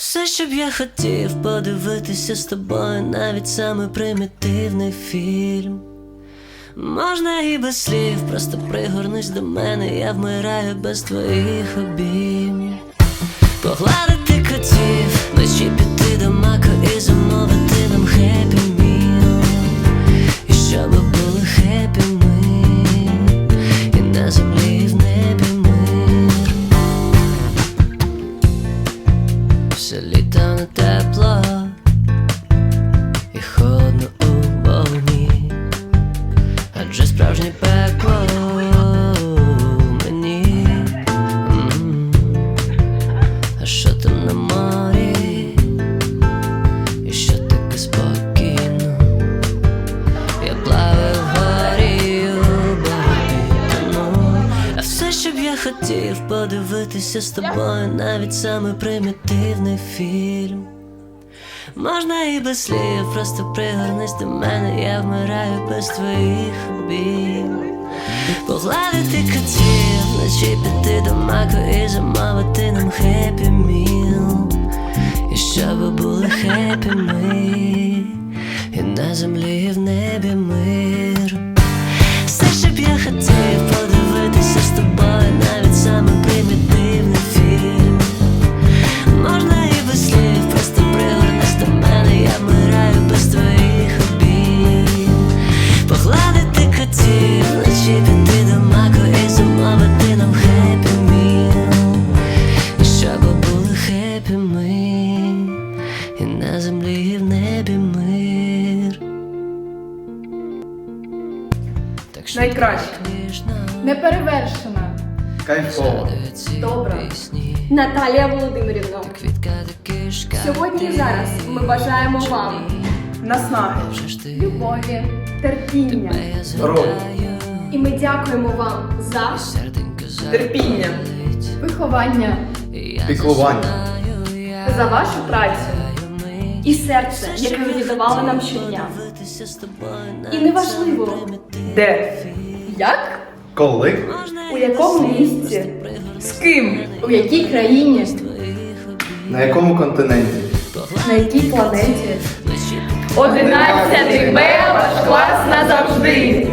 Все, що б я хотів подивитися з тобою, навіть самий примітивний фільм. Можна і без слів, просто пригорнись до мене, я вмираю без твоїх обіймів. Погладити котів, вночі піти Все літо не тепло і холодно у вогні, адже справжнє пекло мені. А що там на морі? Хотів подивитися з тобою, навіть самий примітивний фільм. Можна і без слів, просто пригорнись до мене, я вмираю без твоїх обійм. Погладити котів, вночі піти до маку і замовити нам хеппі міл. І щоб були хеппі ми, і на землі, і в небі мир. На землі, і в небі мир. Так що Найкраще. Неперевершена. Добре. пісні. Наталія Володимирівна. Сьогодні і зараз ми бажаємо вам Наснаги. Любові, терпіння. Здоров'я. І ми дякуємо вам за Терпіння. виховання, Піклування. за вашу працю. І серце, яке ви віддавали нам щодня. І неважливо, Де? Як, Коли? Можна у якому місці, З ким? у якій країні. На якому континенті? на якій планеті. Вночі 11 Б, ваш клас назавжди.